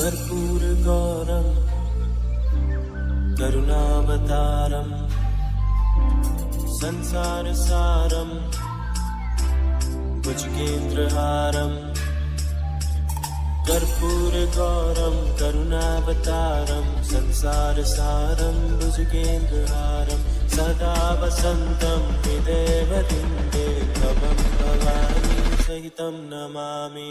भरपूर गौरम करुणावतारम, संसार सारम कुछ केंद्र हारम कर्पूर गौरम करुणावतारम, संसार सारम कुछ केंद्र हारम सदा वसन्तं विदेवतिन्दे कवं भवानी सहितं नमामि।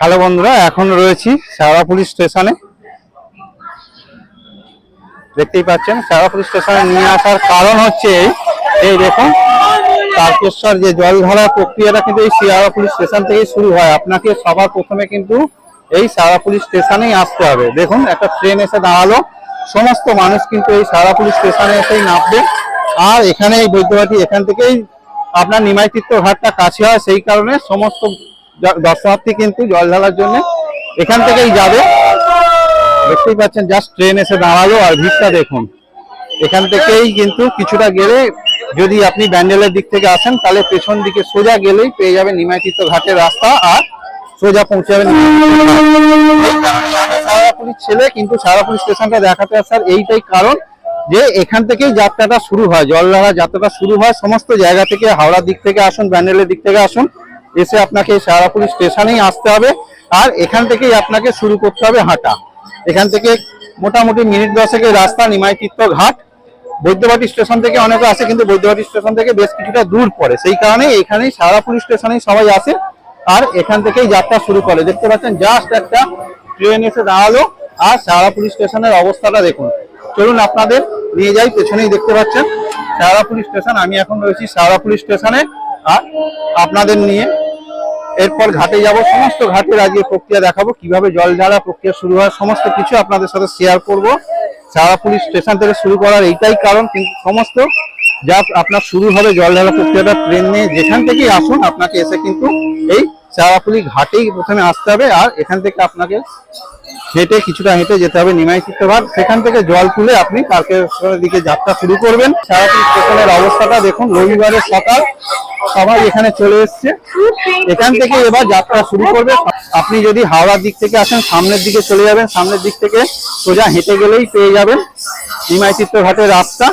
হ্যালো বন্ধুরা, এখন রয়েছি সারা পুলিশ স্টেশনে। দেখতেই পাচ্ছেন, সারা পুলিশ স্টেশনে নিয়ে আসার কারণ হচ্ছে এই। এই দেখুন, তারকেশ্বর যে জল ঢালার প্রক্রিয়াটা কিন্তু এই সিয়ারা পুলিশ স্টেশন থেকেই শুরু হয়। আপনাকে সবার প্রথমে কিন্তু এই সারা পুলিশ স্টেশনেই আসতে হবে। দেখুন, একটা ট্রেন এসে দাঁড়াল। সমস্ত মানুষ কিন্তু এই সারা পুলিশ স্টেশনে এসেই নামবে। আর এখানে এই বৈদ্যবাটি এখান থেকেই আপনার নিমাইচিত্র ঘাটটা কাছে হয়। সেই কারণে সমস্ত দর্শনার্থী কিন্তু জল ঢালার জন্য এখান থেকেই যাবে। দেখতেই পাচ্ছেন জাস্ট ট্রেন এসে দাঁড়াল আর ভিড়টা দেখুন। এখান থেকেই কিন্তু কিছুটা গেলে যদি আপনি ব্যান্ডেলের দিক থেকে আসেন, তাহলে পেছন দিকে সোজা গেলেই পেয়ে যাবেন নিমাইচিত্র ঘাটের রাস্তা আর সোজা পৌঁছে যাবেন সারাপুরি ছেলে কিন্তু সারাপুরি স্টেশনটা দেখাতে আসার এইটাই কারণ যে এখান থেকেই যাত্রাটা শুরু হয় জলধারা যাত্রাটা শুরু হয় সমস্ত জায়গা থেকে, হাওড়ার দিক থেকে আসুন, ব্যান্ডেলের দিক থেকে আসুন। এসে আপনাকে সারাপুরি স্টেশনেই আসতে হবে। আর এখান থেকেই আপনাকে শুরু করতে হবে হাঁটা। এখান থেকে মোটামুটি মিনিট দশেকের রাস্তা নিমাইচিত্র ঘাট। বৈদ্যবাটি স্টেশন থেকে অনেকে আসে, কিন্তু বৈদ্যবাটি স্টেশন থেকে বেশ কিছুটা দূর পড়ে। সেই কারণে এখানেই সারাপুর স্টেশনেই সবাই আসে আর এখান থেকেই যাত্রা শুরু করে। দেখতে পাচ্ছেন জাস্ট একটা ট্রেন এসে দাঁড়াল। আর সারাপুর স্টেশনের অবস্থাটা দেখুন। চলুন আপনাদের নিয়ে যাই, পেছনেই দেখতে পাচ্ছেন। সারাপুর স্টেশন, আমি এখন রয়েছি সারাপুর স্টেশনে। আর আপনাদের নিয়ে এরপর ঘাটে যাব, সমস্ত ঘাটের আজকে প্রক্রিয়া দেখাবো, কীভাবে জল ঢালা প্রক্রিয়া শুরু হয়, সমস্ত কিছু আপনাদের সাথে শেয়ার করব। পুলিশ স্টেশন থেকে শুরু করার এইটাই কারণ, কিন্তু সমস্ত যা আপনার শুরু হবে জল ঢালা প্রক্রিয়াটা ট্রেন নিয়ে, যেখান থেকেই আসুন, আপনাকে এসে কিন্তু এই সারাপুলি ঘাটেই প্রথমে আসতে হবে, আর এখান থেকে আপনাকে হেঁটে কিছুটা হেঁটে যেতে হবে নিমাই চিত্তভাগ সেখান থেকে জল তুলে আপনি পার্কের দিকে যাত্রা শুরু করবেন। সারাপুর স্টেশনের অবস্থাটা দেখুন, রবিবারের সকাল সবাই এখানে চলে এসছে। এখান থেকে এবার যাত্রা শুরু করবে। আপনি যদি হাওড়ার দিক থেকে আসেন, সামনের দিকে চলে যাবেন। সামনের দিক থেকে সোজা হেঁটে গেলেই পেয়ে যাবেন নিমাই চিত্রঘাটের রাস্তা।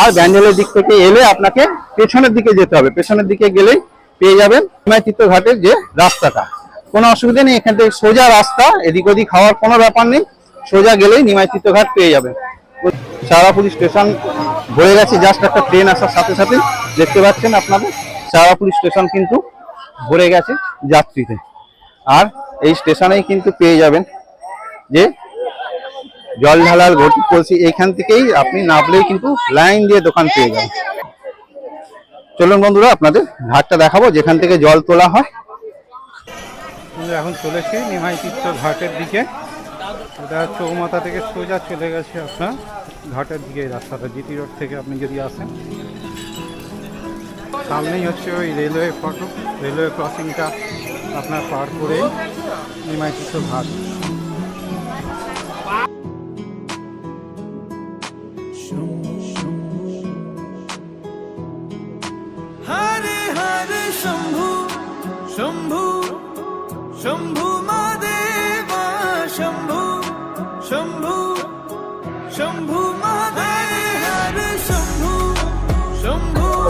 আর ব্যান্ডেলের দিক থেকে এলে আপনাকে পেছনের দিকে যেতে হবে। পেছনের দিকে গেলেই পেয়ে যাবেন নিমাই চিত্রঘাটের যে রাস্তাটা। কোনো অসুবিধা নেই, এখান থেকে সোজা রাস্তা, এদিক ওদিক খাওয়ার কোনো ব্যাপার নেই, সোজা গেলেই নিমাই চিত্রঘাট পেয়ে যাবেন সারাপুরি স্টেশন ভরে গেছে জাস্ট একটা ট্রেন আসার সাথে সাথে। দেখতে পাচ্ছেন আপনাদের, সারাপুরি স্টেশন কিন্তু ভরে গেছে যাত্রীতে। আর এই স্টেশনেই কিন্তু পেয়ে যাবেন যে জল ঢালার ঘটি কলসি এইখান থেকেই আপনি নামলেই কিন্তু লাইন দিয়ে দোকান পেয়ে যাবেন। চলুন বন্ধুরা, আপনাদের ঘাটটা দেখাবো, যেখান থেকে জল তোলা হয়। এখন চলেছি নিমাই তীর্থ ঘাটের দিকে। এটা চৌমাথা থেকে সোজা চলে গেছে আপনার ঘাটের দিকে রাস্তাটা, জিটি রোড থেকে আপনি যদি আসেন। সামনেই হচ্ছে ওই রেলওয়ে ফটক রেলওয়ে ক্রসিংটা আপনার পার করে নিমাই তীর্থ ঘাট।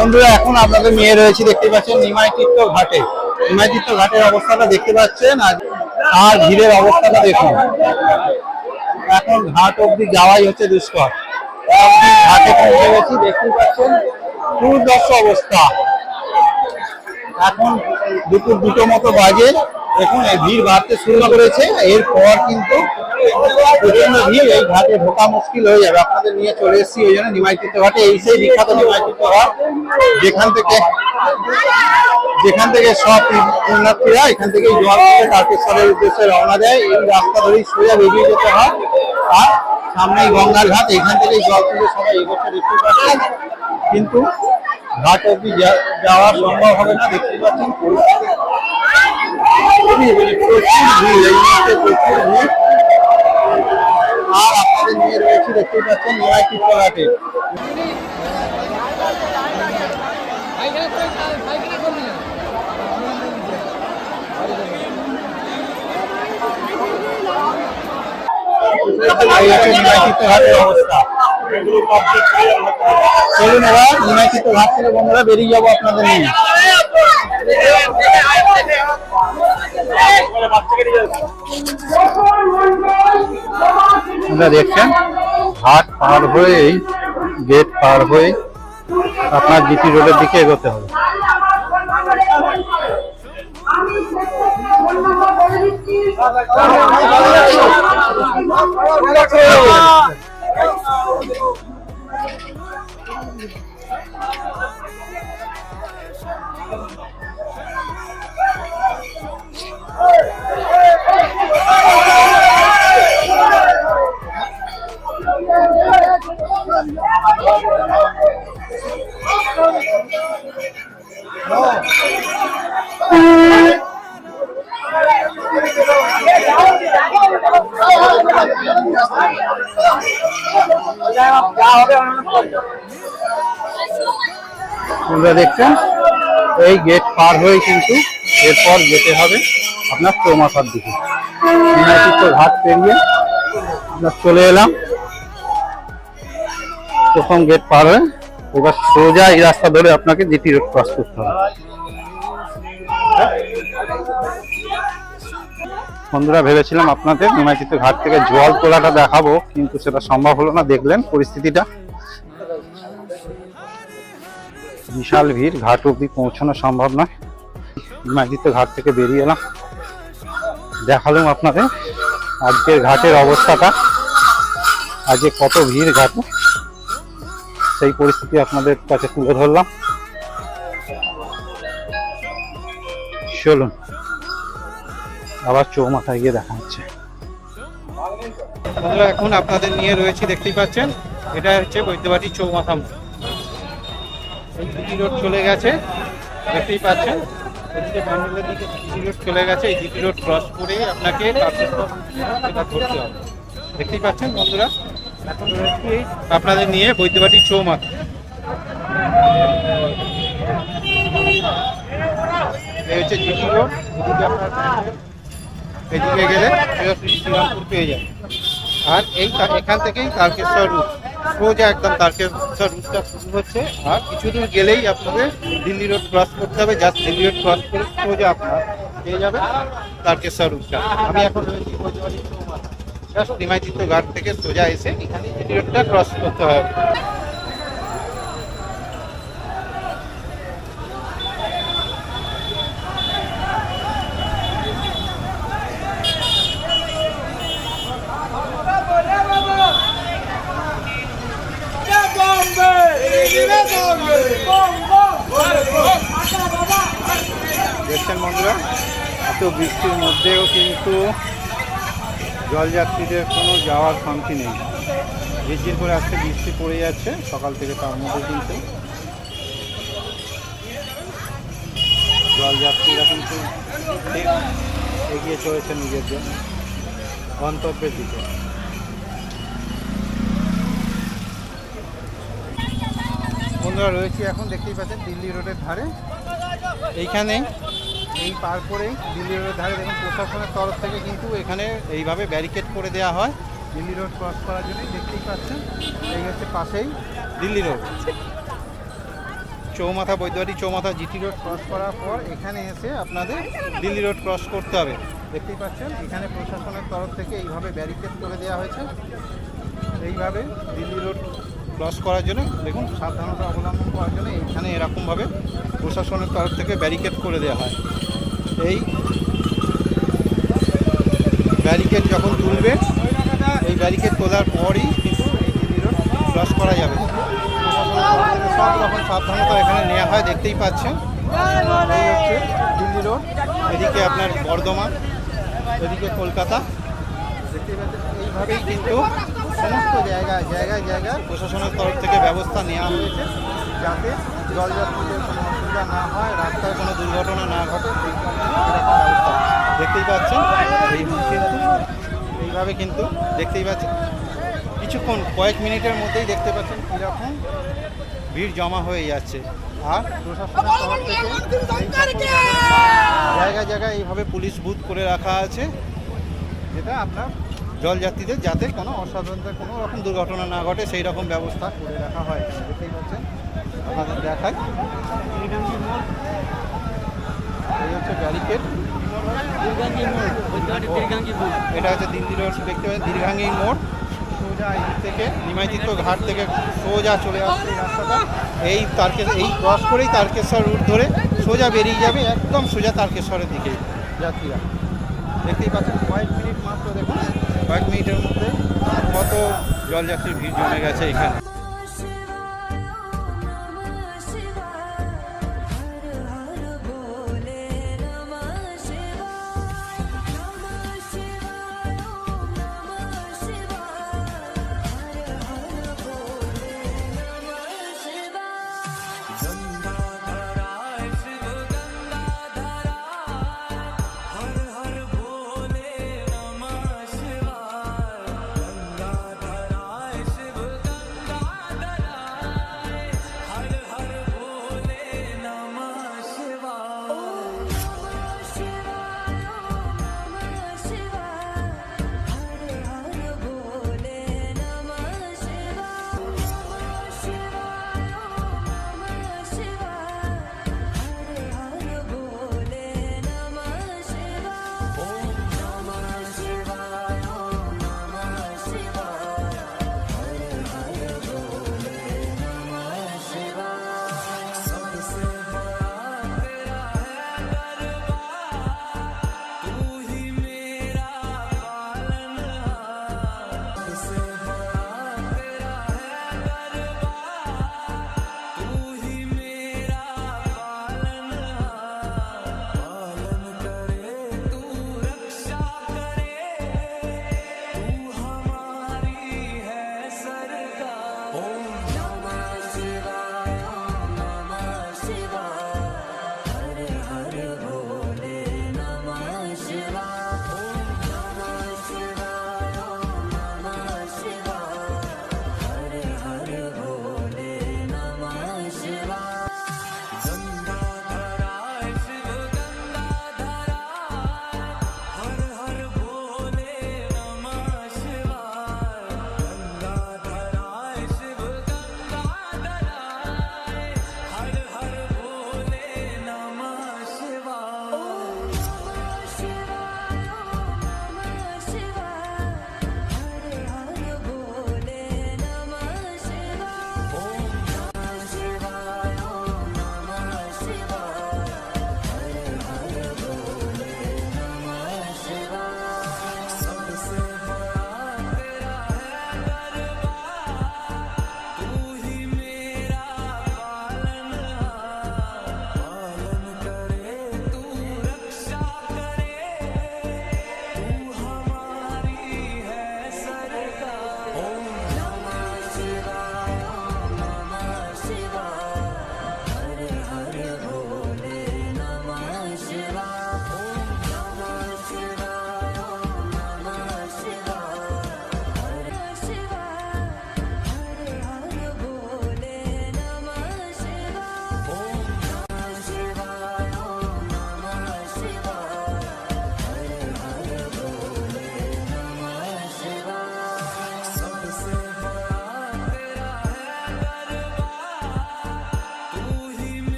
বন্ধুরা, এখন আপনাদের নিয়ে রয়েছে, দেখতে পাচ্ছেন, নিমাইতীর্থ ঘাটে। নিমাইতীর্থ ঘাটের অবস্থাটা দেখতে পাচ্ছেন, আর ভিড়ের অবস্থাটা দেখুন। এখন ঘাট অবধি যাওয়াই হচ্ছে দুষ্কর। ঘাটে পৌঁছে গেছি, দেখতে পাচ্ছেন দুর্দশ অবস্থা। এখন দুপুর দুটো মতো বাজে, দেখুন ভিড় বাড়তে শুরু করেছে। এরপর কিন্তু ঘাটে মুশকিল হয়ে যাবে। আপনাদের নিয়ে চলে এসেছি ওই জন্য বিখ্যাত যেখান থেকে যেখান থেকে সব পুণ্যার্থীরা এখান থেকে থেকে তারকেশ্বরের উদ্দেশ্যে রওনা দেয়। এই রাস্তা ধরেই সোজা বেরিয়ে যেতে হয়। আর সামনেই গঙ্গার ঘাট, এখান থেকেই জল তুলে সবাই এগোচ্ছে, দেখতে পাচ্ছেন। কিন্তু ঘাট অব্দি যাওয়া সম্ভব হবে না, দেখতে পাচ্ছেন। প্রচুর ভিড়, এই মুহূর্তে প্রচুর ভিড়। আর আপনাদের নিয়ে রয়েছে দেখতে পাচ্ছেন নিমাইতীর্থ ঘাটে এই হচ্ছে নিমাইতীর্থ অবস্থা চলুন এবার নিমাইতীর্থ ঘাট থেকে বন্ধুরা, বেরিয়ে যাব আপনাদের নিয়ে। আপনারা দেখছেন ঘাট পার হয়েই গেট পার হয়ে আপনার জিটি রোডের দিকে এগোতে হবে আমি বলে দেখছেন এই গেট পার হয়ে কিন্তু এরপর যেতে হবে আপনার চৌমাথার দিকে। ঘাট পেরিয়ে আমরা চলে এলাম। প্রথম গেট পার হয়ে এবার সোজা এই রাস্তা ধরে আপনাকে জিটি রোড ক্রস করতে হবে। বন্ধুরা, ভেবেছিলাম আপনাদের নিমাইতীর্থ ঘাট থেকে জল তোলাটা দেখাবো, কিন্তু সেটা সম্ভব হলো না, দেখলেন পরিস্থিতিটা। বিশাল ভিড়, ঘাট অব্দি পৌঁছানো সম্ভব নয়। নিমাইতীর্থ ঘাট থেকে বেরিয়ে এলাম। দেখালাম আপনাদের আজকের ঘাটের অবস্থাটা। আজকে কত ভিড় ঘাটে। সেই পরিস্থিতি আপনাদের কাছে তুলে ধরলাম। চলুন, আবার চৌমাথায় গিয়ে দেখা হচ্ছে। এখন আপনাদের নিয়ে রয়েছি, দেখতেই পাচ্ছেন, এটা হচ্ছে বৈদ্যবাটি চৌমাথা মোড়। রোড চলে গেছে, দেখতেই পাচ্ছেন রোড চলে গেছে, এই জিটি রোড ক্রস করে আপনাকে দেখতেই পাচ্ছেন, বন্ধুরা আপনাদের নিয়ে বৈদ্যবাটি চৌমাথা এই হচ্ছে জিটি রোড এদিকে গেলে শ্রীরামপুর পেয়ে যাবে আর এই এখান থেকেই তারকেশ্বর রুট। সোজা একদম তারকেশ্বর রুটটা শুরু হচ্ছে। আর কিছু দূর গেলেই আপনাদের দিল্লি রোড ক্রস করতে হবে। জাস্ট দিল্লি রোড ক্রস করে সোজা আপনার পেয়ে যাবে তারকেশ্বর রুটটা। আমি এখন রয়েছি নিমাইতীর্থ ঘাট থেকে সোজা এসে এখানে দিল্লি রোডটা ক্রস করতে হবে। দেখছেন বন্ধুরা এত বৃষ্টির মধ্যেও কিন্তু জলযাত্রীদের কোনো যাওয়ার শান্তি নেই। ঝিরঝির করে আজকে বৃষ্টি পড়ে যাচ্ছে, সকাল থেকে তার মধ্যে কিন্তু জলযাত্রীরা কিন্তু এগিয়ে চলেছে নিজের জন্য, গন্তব্যের দিকে। বন্ধুরা রয়েছি এখন, দেখতেই পাচ্ছেন দিল্লি রোডের ধারে। এইখানে এই পার করেই দিল্লি রোডের ধারে দেখুন প্রশাসনের তরফ থেকে কিন্তু এখানে এইভাবে ব্যারিকেড করে দেওয়া হয়। দিল্লি রোড ক্রস করার জন্য দেখতেই পাচ্ছেন। এই হচ্ছে পাশেই দিল্লি রোড। চৌমাথা, বৈদ্যবাড়ি চৌমাথা জিটি রোড ক্রস করার পর এখানে এসে আপনাদের দিল্লি রোড ক্রস করতে হবে। দেখতেই পাচ্ছেন, এখানে প্রশাসনের তরফ থেকে এইভাবে ব্যারিকেড করে দেওয়া হয়েছে। এইভাবে দিল্লি রোড ক্রস করার জন্য দেখুন সাবধানতা অবলম্বন করার জন্য এখানে এরকমভাবে প্রশাসনের তরফ থেকে ব্যারিকেড করে দেওয়া হয়। এই ব্যারিকেড যখন তুলবে, এই ব্যারিকেড তোলার পরই কিন্তু এই ক্রস করা যাবে। সব রকম সাবধানতা এখানে নেওয়া হয়, দেখতেই পাচ্ছেন। দিল্লি রোড, এদিকে আপনার বর্ধমান, এদিকে কলকাতা। দেখতেই পাচ্ছেন, এইভাবেই কিন্তু সমস্ত জায়গায় জায়গায় জায়গায় প্রশাসনের তরফ থেকে ব্যবস্থা নেওয়া হয়েছে যাতে জলযাত্রীদের কোনো অসুবিধা না হয় রাস্তায় কোনো দুর্ঘটনা না ঘটে সেই এরকম ব্যবস্থা। দেখতেই পাচ্ছেন এইভাবে কিন্তু দেখতেই পাচ্ছেন কিছুক্ষণ কয়েক মিনিটের মধ্যেই দেখতে পাচ্ছেন কীরকম ভিড় জমা হয়ে যাচ্ছে। আর প্রশাসনের তরফ থেকে জায়গায় জায়গায় এইভাবে পুলিশ বুথ করে রাখা আছে যেটা আপনার জলযাত্রীদের যাতে কোনো অসাধারণতা কোনো রকম দুর্ঘটনা না ঘটে সেই রকম ব্যবস্থা করে রাখা হয়। দেখতেই পাচ্ছেন আপনাদের দেখায় এই হচ্ছে ব্যারিকেড। এটা হচ্ছে রোড দেখতে পাচ্ছেন দীর্ঘাঙ্গি মোড়। সোজা এই থেকে নিমাইতিত্ব ঘাট থেকে সোজা চলে আসছে এই রাস্তাটা। এই তারকে এই ক্রস করেই তারকেশ্বর রুট ধরে সোজা বেরিয়ে যাবে একদম সোজা তারকেশ্বরের দিকে যাত্রীরা। দেখতেই পাচ্ছেন, কয়েক মিনিট মাত্র দেখুন, কয়েক মিনিটের মধ্যে কত জলযাত্রীর ভিড় জমে গেছে এখানে।